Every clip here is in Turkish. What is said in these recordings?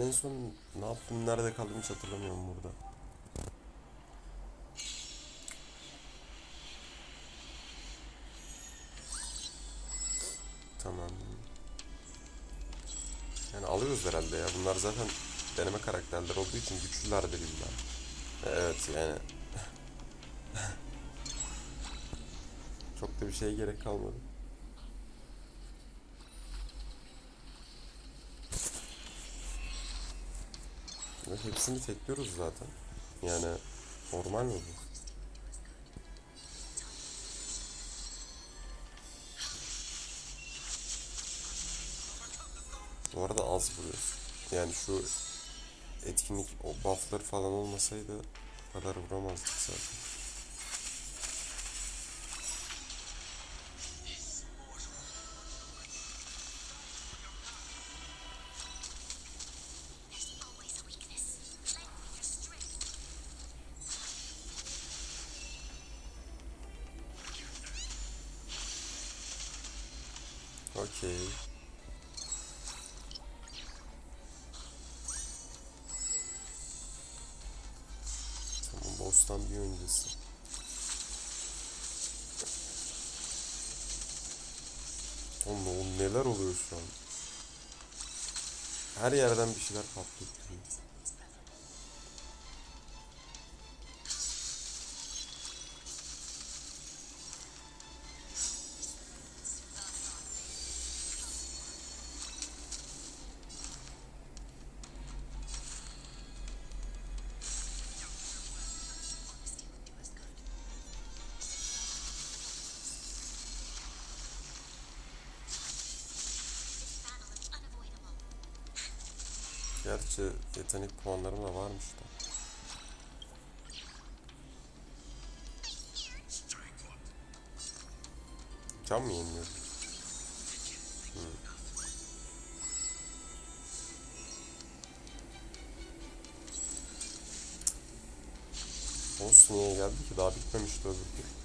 Ben en son ne yaptım, nerede kaldım hiç hatırlamıyorum burada. Tamam. Yani alıyoruz herhalde ya. Bunlar zaten deneme karakterler olduğu için güçlülerdir illa. Evet yani. Çok da bir şeye gerek kalmadı. Hepsini tekliyoruz zaten. Yani normal mi bu? Bu arada az vuruyoruz. Yani şu etkinlik, o bufflar falan olmasaydı kadar vuramazdık zaten. Yerden bir şeyler patlayıp Gerçi yetenek puanlarım da varmış da. Can mı yeniliyor? Hmm. Olsun niye geldi ki? Daha bitmemişti öbür tur.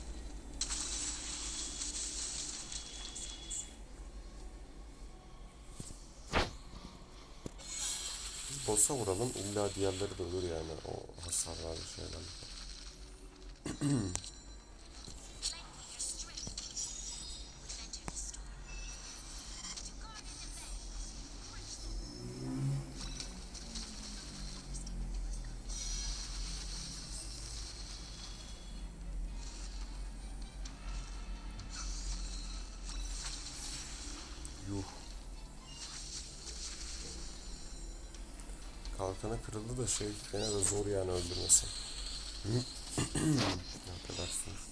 Boss'a vuralım. İlla diğerleri de ölür yani. O hasarlar şeyler. kırıldı da şey gene de zor yani öldürmesi. Affedersiniz.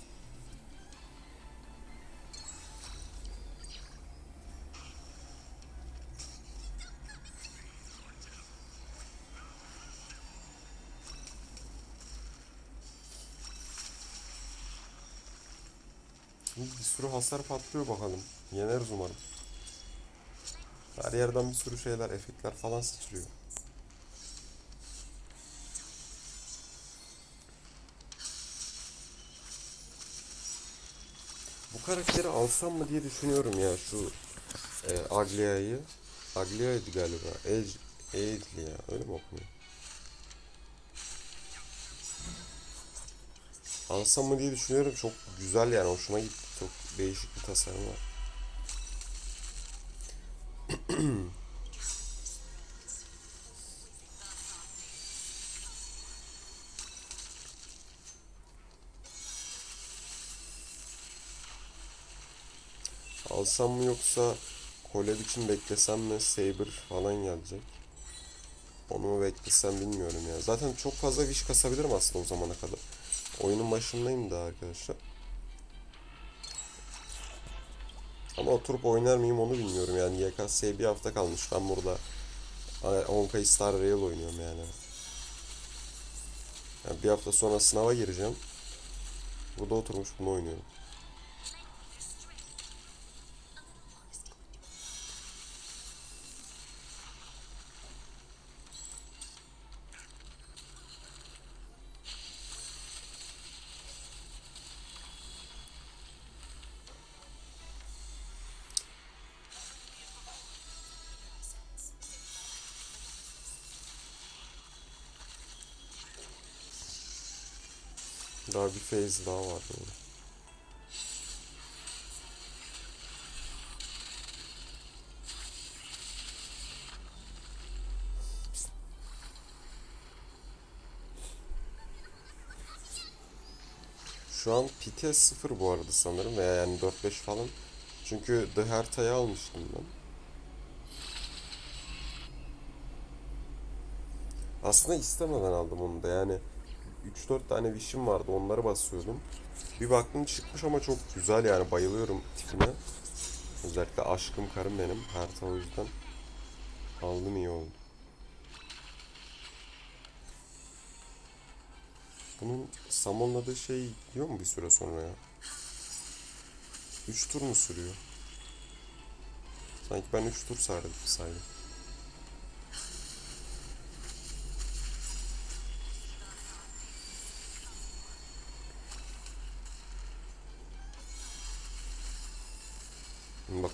Şimdi bir sürü hasar patlıyor bakalım. Yeneriz umarım. Her yerden bir sürü şeyler, efektler falan sıçrıyor. Karakteri alsam mı diye düşünüyorum ya şu e, Aglia'yı. Aglia'ydı galiba. Aglia öyle mi okunuyor? Alsam mı diye düşünüyorum. Çok güzel yani hoşuma gitti. Çok değişik bir tasarım var. Alsam mı yoksa collab için beklesem mi Saber falan gelecek. Onu mu beklesem bilmiyorum ya. Zaten çok fazla wish kasabilirim aslında o zamana kadar. Oyunun başındayım da arkadaşlar. Ama oturup oynar mıyım onu bilmiyorum yani. YKS'ye bir hafta kalmış. Ben burada Honkai Star Rail oynuyorum yani. yani. Bir hafta sonra sınava gireceğim. Burada oturmuş bunu oynuyorum. Daha bir phase daha var yani. Şu an PT 0 bu arada sanırım veya yani 4-5 falan. Çünkü The Herta'yı almıştım ben. Aslında istemeden aldım onu da yani 3-4 tane wish'im vardı onları basıyordum. Bir baktım çıkmış ama çok güzel yani bayılıyorum tipine. Özellikle aşkım karım benim. Herta o yüzden aldım iyi oldu. Bunun Samonladığı şey diyor mu bir süre sonra ya? 3 tur mu sürüyor? Sanki ben 3 tur sardım saydım.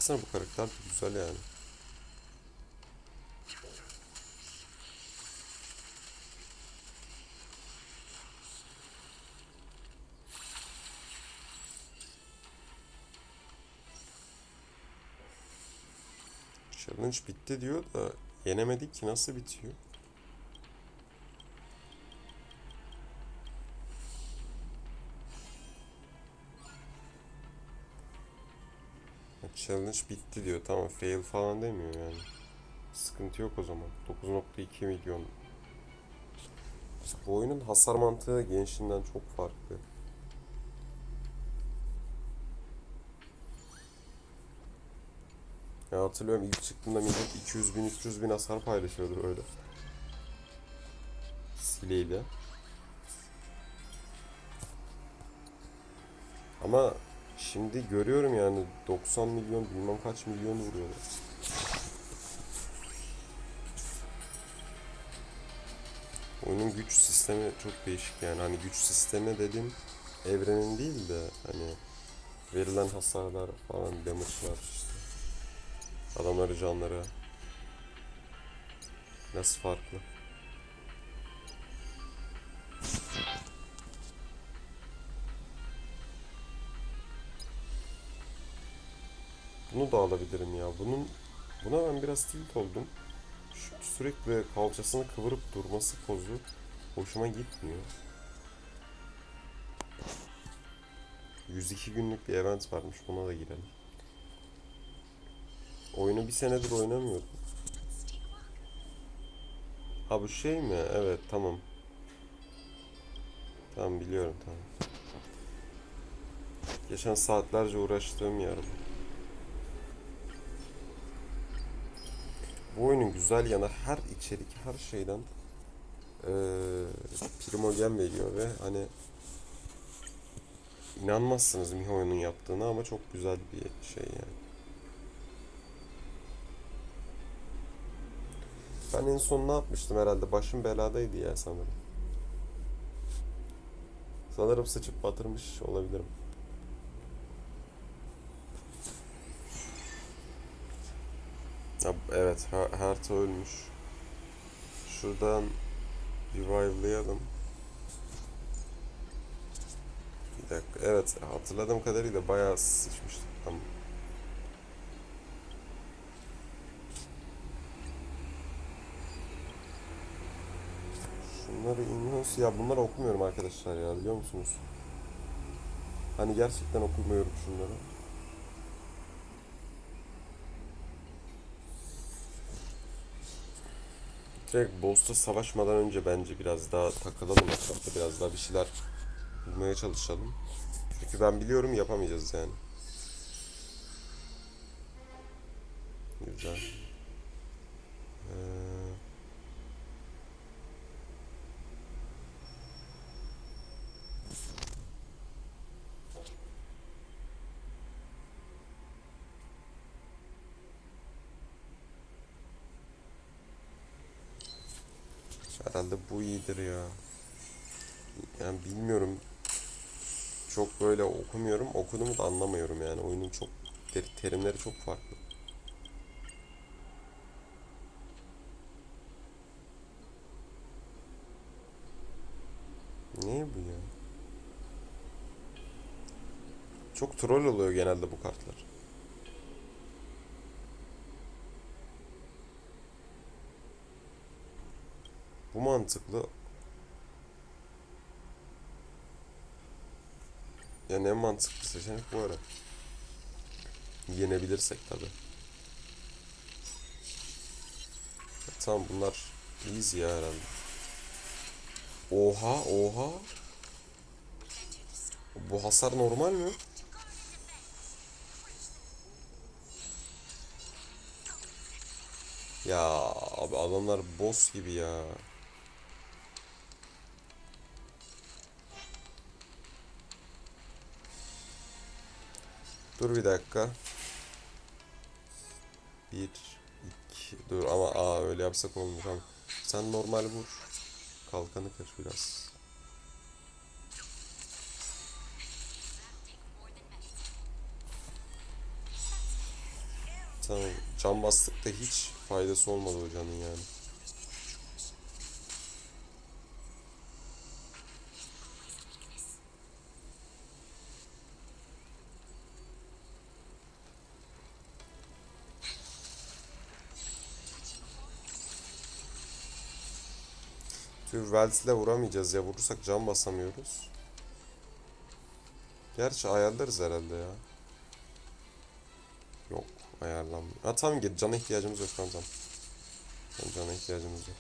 Baksana bu karakter güzel yani. Challenge bitti diyor da yenemedik ki nasıl bitiyor? Challenge bitti diyor. Tamam fail falan demiyor yani. Sıkıntı yok o zaman. 9.2 milyon. Bu oyunun hasar mantığı gençliğinden çok farklı. Ya hatırlıyorum ilk çıktığında millet 200 bin 300 bin hasar paylaşıyordu öyle. Sileyle. Ama şimdi görüyorum yani 90 milyon bilmem kaç milyon vuruyorlar. Oyunun güç sistemi çok değişik yani hani güç sistemi dedim evrenin değil de hani verilen hasarlar falan damage'lar işte. Adamları canları nasıl farklı? Bunu da alabilirim ya. Bunun buna ben biraz tilt oldum. Şu sürekli kalçasını kıvırıp durması pozu hoşuma gitmiyor. 102 günlük bir event varmış. Buna da girelim. Oyunu bir senedir oynamıyordum. Ha bu şey mi? Evet tamam. Tamam biliyorum tamam. Geçen saatlerce uğraştığım yer bu. Bu oyunun güzel yanı her içerik, her şeyden eee primogen veriyor ve hani inanmazsınız Miho'nun yaptığına ama çok güzel bir şey yani. Ben en son ne yapmıştım herhalde? Başım beladaydı ya sanırım. Sanırım sıçıp batırmış olabilirim. Ya, evet, Her- Herta ölmüş. Şuradan revive'layalım. Bir dakika. Evet, hatırladığım kadarıyla bayağı sıçmıştık. Tamam. Şunları iniyoruz. Ya bunları okumuyorum arkadaşlar ya biliyor musunuz? Hani gerçekten okumuyorum şunları. Direkt boss'ta savaşmadan önce bence biraz daha takılalım etrafta biraz daha bir şeyler bulmaya çalışalım. Çünkü ben biliyorum yapamayacağız yani. Güzel. Ee, herhalde bu iyidir ya. Yani bilmiyorum. Çok böyle okumuyorum. Okuduğumu da anlamıyorum yani. Oyunun çok ter- terimleri çok farklı. Ne bu ya? Çok troll oluyor genelde bu kartlar. Bu mantıklı. Yani en mantıklı seçenek bu ara. Yenebilirsek tabi. Tamam bunlar easy ya herhalde. Oha oha. Bu hasar normal mi? Ya abi adamlar boss gibi ya. Dur bir dakika. Bir, iki, dur ama aa öyle yapsak olmuyor tamam. Sen normal vur. Kalkanı kır biraz. Tamam. Can bastık da hiç faydası olmadı o canın yani. Welts'le vuramayacağız ya. Vurursak can basamıyoruz. Gerçi ayarlarız herhalde ya. Yok ayarlanmıyor. Ha tamam git cana ihtiyacımız yok tamam tamam. Tamam, Cana ihtiyacımız yok.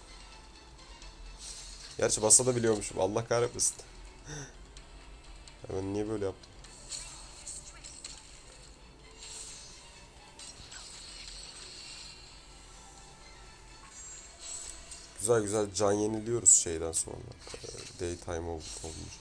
Gerçi basa da biliyormuşum. Allah kahretmesin. Ben niye böyle yaptım? Güzel güzel can yeniliyoruz şeyden sonra. Ee, Daytime ol- olunca.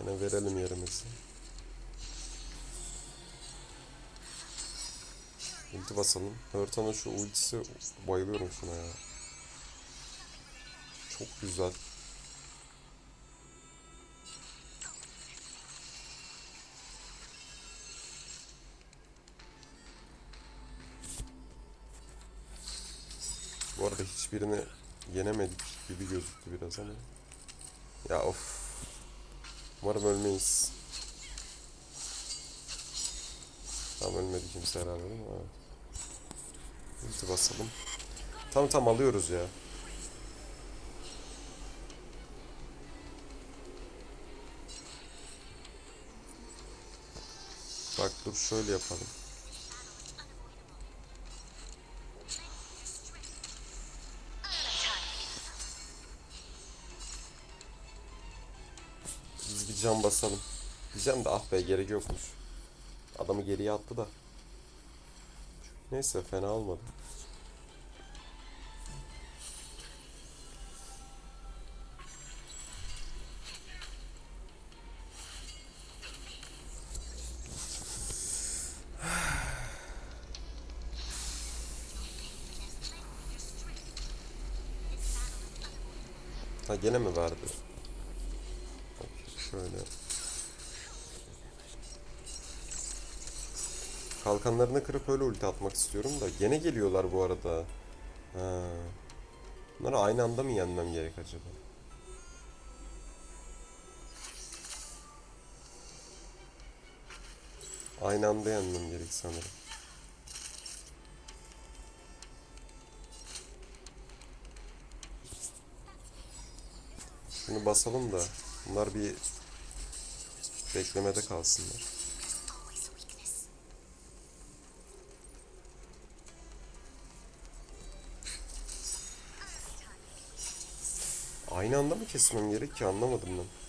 Yine verelim yerimizi. Ulti basalım. Hörtan'ın şu ultisi bayılıyorum şuna ya. Çok güzel. Bu arada hiçbirini yenemedik gibi gözüktü biraz ama. Ya of. Umarım ölmeyiz. Tamam ölmedi kimse herhalde? Evet. Ulti basalım. Tamam tamam alıyoruz ya. Bak dur şöyle yapalım. Biz bir can basalım. Diyeceğim de ah be gerek yokmuş. Adamı geriye attı da. Neyse fena olmadı. Ha gene mi verdi? Şöyle. Kalkanlarını kırıp öyle ulti atmak istiyorum da gene geliyorlar bu arada. Ha. Bunları aynı anda mı yenmem gerek acaba? Aynı anda yenmem gerek sanırım. Şunu basalım da bunlar bir beklemede kalsınlar. Aynı anda mı kesmem gerek ki anlamadım ben.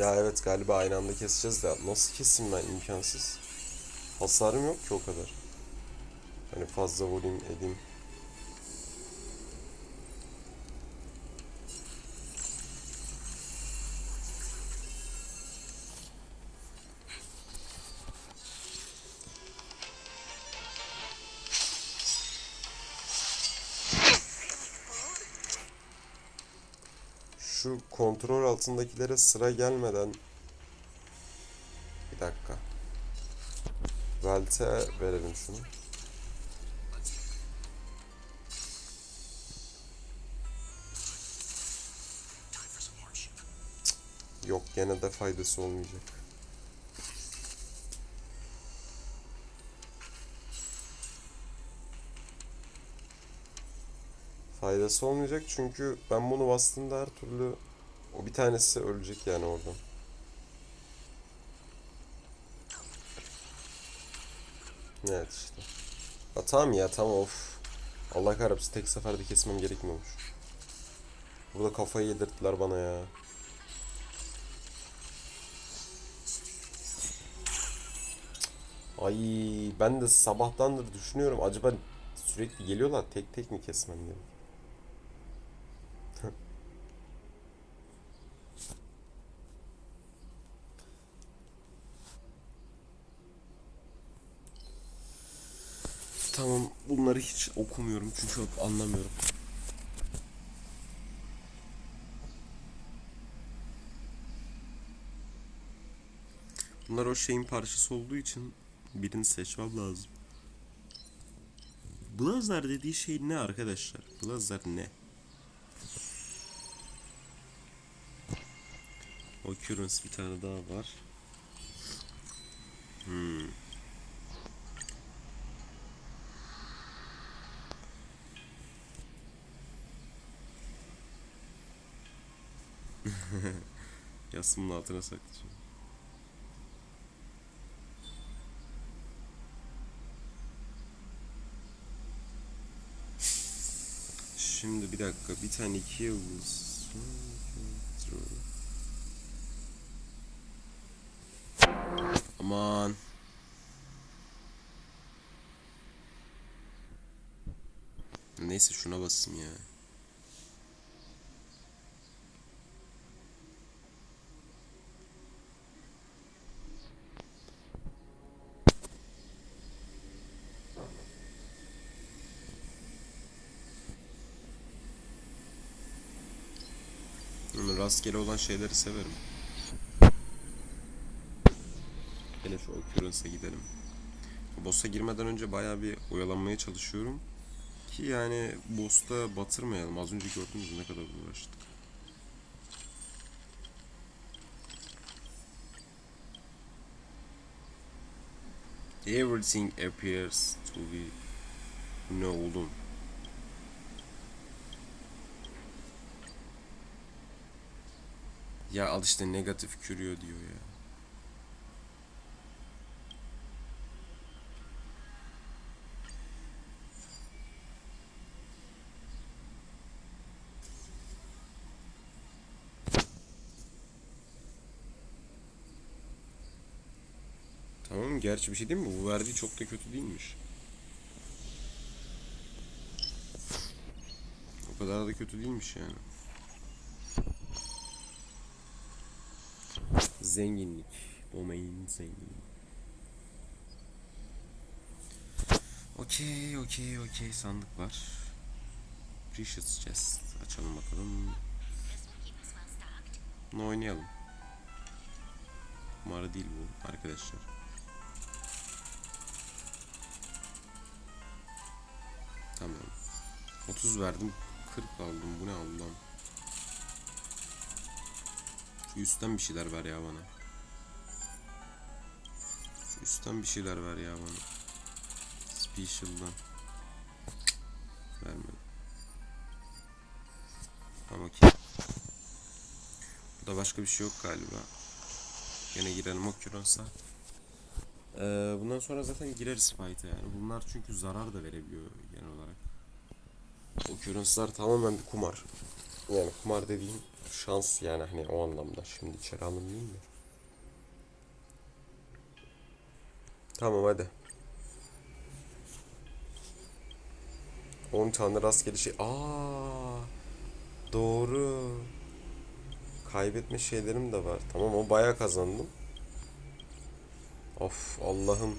Ya evet galiba aynı anda keseceğiz de nasıl keseyim ben imkansız. Hasarım yok ki o kadar. Hani fazla vurayım edeyim. Altındakilere sıra gelmeden bir dakika. Velte verelim şunu. Yok gene de faydası olmayacak. Faydası olmayacak çünkü ben bunu bastığımda her türlü o bir tanesi ölecek yani oradan. Evet işte. Ya tamam ya tamam of. Allah kahretsin tek seferde kesmem gerekmiyormuş. Burada kafayı yedirttiler bana ya. Ay ben de sabahtandır düşünüyorum acaba sürekli geliyorlar tek tek mi kesmem gerek? Tamam bunları hiç okumuyorum çünkü anlamıyorum. Bunlar o şeyin parçası olduğu için birini seçmem lazım. Blazer dediği şey ne arkadaşlar? Blazer ne? Occurrence bir tane daha var. Hmm. Yasımın altına saklayacağım. Şimdi bir dakika bir tane iki yıldız. Aman. Neyse şuna basayım ya. Yani rastgele olan şeyleri severim. Yine şu Occurrence'a gidelim. Boss'a girmeden önce bayağı bir oyalanmaya çalışıyorum. Ki yani boss'ta batırmayalım. Az önce gördünüz ne kadar uğraştık. Everything appears to be... Ne oğlum? Ya al işte negatif kürüyor diyor ya. Tamam gerçi bir şey değil mi? Bu verdiği çok da kötü değilmiş. O kadar da kötü değilmiş yani. Zenginlik. Domain zenginlik. Okey, okey, okey. Sandık var. Precious chest. Açalım bakalım. Bunu oynayalım. Kumara değil bu arkadaşlar. Tamam. 30 verdim. 40 aldım. Bu ne Allah'ım. Şu üstten bir şeyler ver ya bana. Şu üstten bir şeyler ver ya bana. Special'dan. Vermedi. Tamam okey. Burada başka bir şey yok galiba. Yine girelim Occurrence'a. Ee, bundan sonra zaten gireriz fight'a yani. Bunlar çünkü zarar da verebiliyor genel olarak. Occurrence'lar tamamen bir kumar. Yani kumar dediğim şans yani hani o anlamda. Şimdi içeri alınmayayım da. Tamam hadi. 10 tane rastgele şey. Aa, doğru. Kaybetme şeylerim de var. Tamam o bayağı kazandım. Of Allah'ım.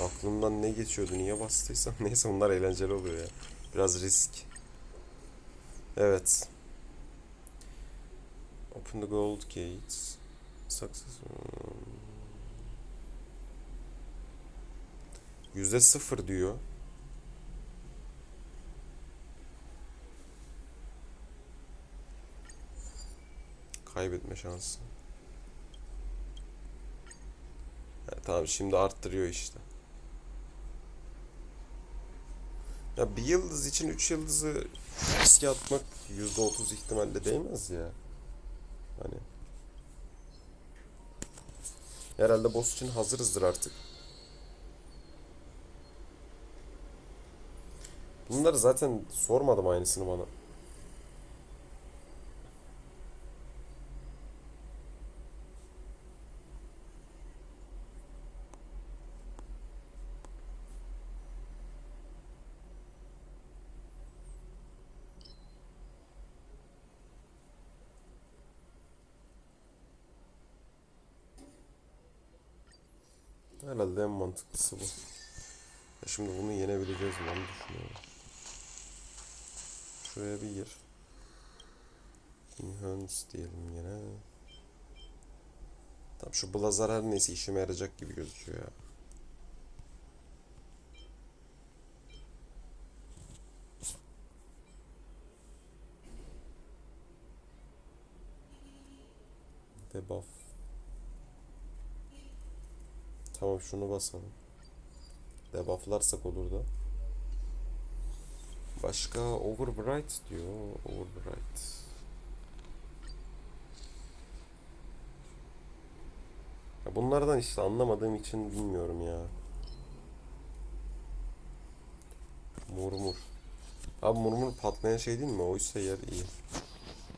Aklımdan ne geçiyordu niye bastıysam. Neyse bunlar eğlenceli oluyor ya. Biraz risk. Evet. Open the gold gates. Success. Yüzde sıfır diyor. Kaybetme şansı. Ha, tamam şimdi arttırıyor işte. Ya bir yıldız için üç yıldızı riske atmak yüzde otuz ihtimalle değmez ya. Hani. Herhalde boss için hazırızdır artık. Bunları zaten sormadım aynısını bana. Herhalde en mantıklısı bu. Ya şimdi bunu yenebileceğiz mi onu düşünüyorum. Şuraya bir gir. Enhance diyelim yine. Tamam şu blazer her neyse işime yarayacak gibi gözüküyor ya. Debuff. Tamam şunu basalım. Debufflarsak olur da. Başka Overbright diyor. Overbright. Ya bunlardan işte anlamadığım için bilmiyorum ya. Murmur. Abi murmur patlayan şey değil mi? Oysa yer iyi.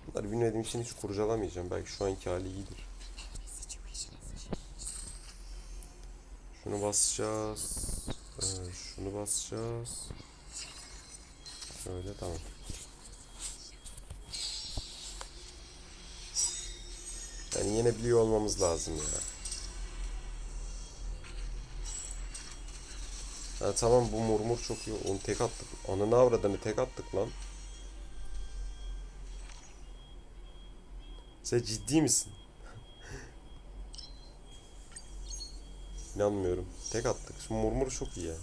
Bunları bilmediğim için hiç kurcalamayacağım. Belki şu anki hali iyidir. Şunu basacağız. Ee, şunu basacağız. Şöyle tamam. Yani yenebiliyor olmamız lazım ya. Ha tamam bu murmur çok iyi. Onu tek attık. Ananı avradını tek attık lan. Sen ciddi misin? İnanmıyorum. Tek attık. Şimdi murmur çok iyi ya.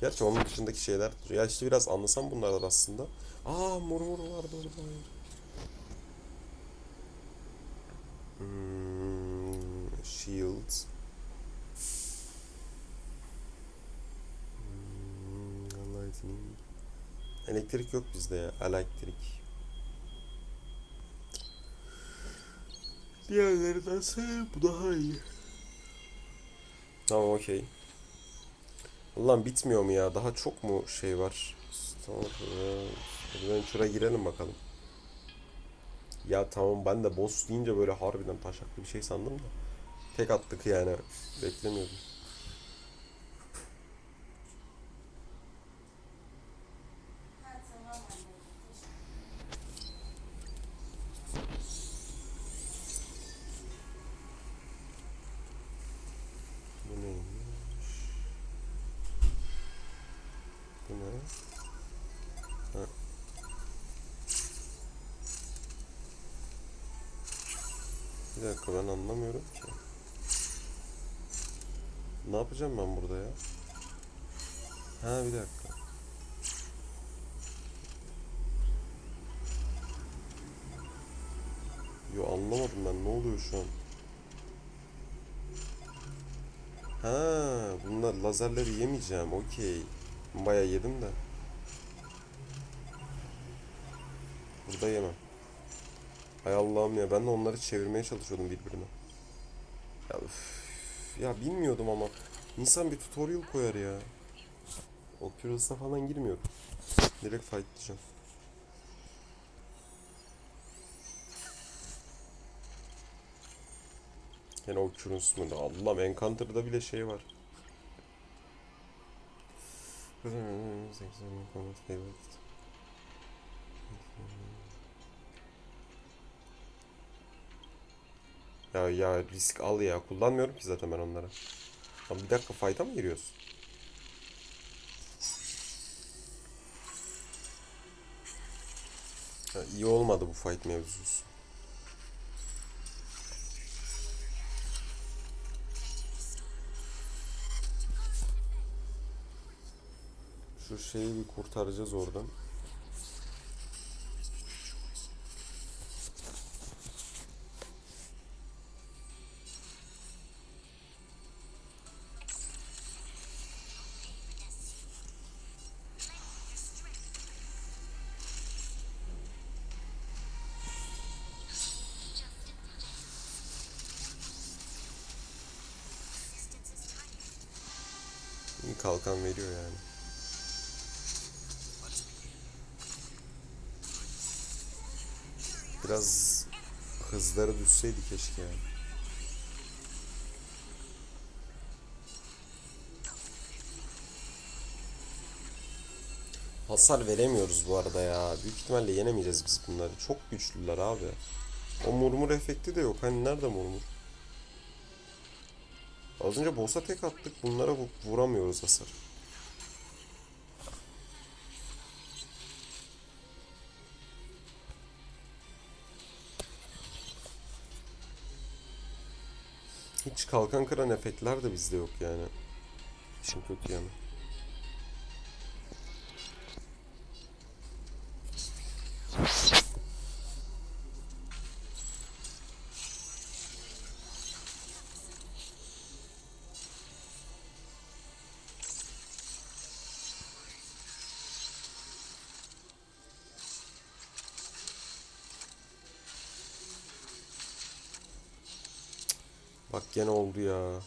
Gerçi onun dışındaki şeyler. Ya işte biraz anlasam bunlardan aslında. Aa murmur vardı orada. Hmm, shield. Hmm. Elektrik yok bizde ya. Elektrik. Diğerlerindense bu daha iyi. Tamam okey. Ulan bitmiyor mu ya? Daha çok mu şey var? Store, Adventure'a girelim bakalım. Ya tamam ben de boss deyince böyle harbiden taşaklı bir şey sandım da. Tek attık yani. Beklemiyordum. Bu ne? Ha. Bir dakika ben anlamıyorum ki. Ne yapacağım ben burada ya? Ha bir dakika. Yo anlamadım ben ne oluyor şu an? Ha, bunlar lazerleri yemeyeceğim. Okey. Bayağı yedim de. Burada yemem. Hay Allah'ım ya ben de onları çevirmeye çalışıyordum birbirine. Ya, üf, ya bilmiyordum ama insan bir tutorial koyar ya. Oculus'a falan girmiyorum. Direkt fightlayacağım. Yine Oculus mu? Allah'ım Encounter'da bile şey var. Ya ya risk al ya. Kullanmıyorum ki zaten ben onları. Lan bir dakika fight'a mı giriyoruz? Ha, iyi olmadı bu fight mevzusu. Şeyi bir kurtaracağız oradan. Kalkan veriyor yani. Biraz hızları düşseydi keşke yani. Hasar veremiyoruz bu arada ya. Büyük ihtimalle yenemeyeceğiz biz bunları. Çok güçlüler abi. O murmur efekti de yok. Hani nerede murmur? Az önce boss'a tek attık. Bunlara vu- vuramıyoruz hasar. Kalkan kıran efektler de bizde yok yani. İşin kötü yanı. Bak gene oldu ya.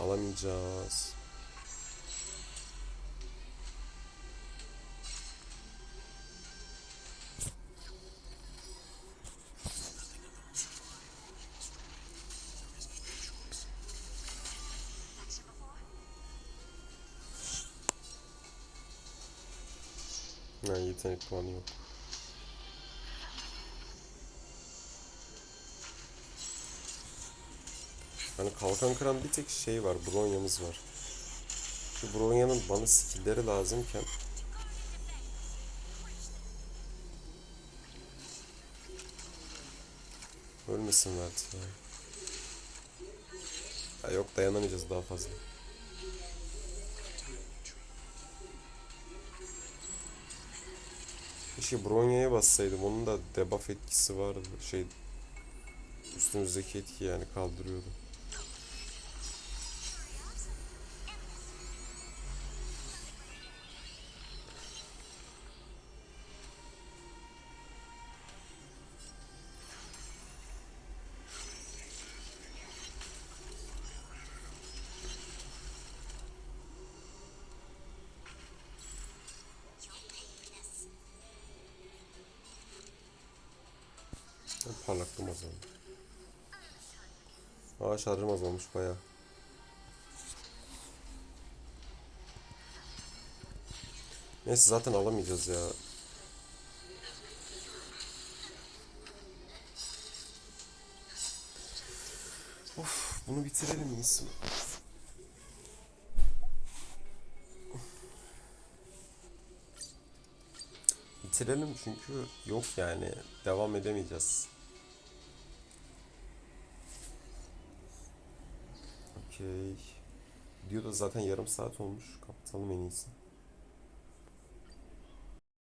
Alamayacağız. Ha, yetenek puanı yok. Hani kalkan kıran bir tek şey var. Bronya'mız var. Şu Bronya'nın bana skill'leri lazımken Ölmesin Mert ya. Ha yok dayanamayacağız daha fazla. Keşke Bronya'ya bassaydım. Onun da debuff etkisi vardı. Şey üstümüzdeki etki yani kaldırıyordu. Parlaklığım azaldı. Aa şarjım az olmuş baya. Neyse zaten alamayacağız ya. Of bunu bitirelim iyisi. Bitirelim çünkü yok yani devam edemeyeceğiz. Okey. Video da zaten yarım saat olmuş. Kapatalım en iyisi.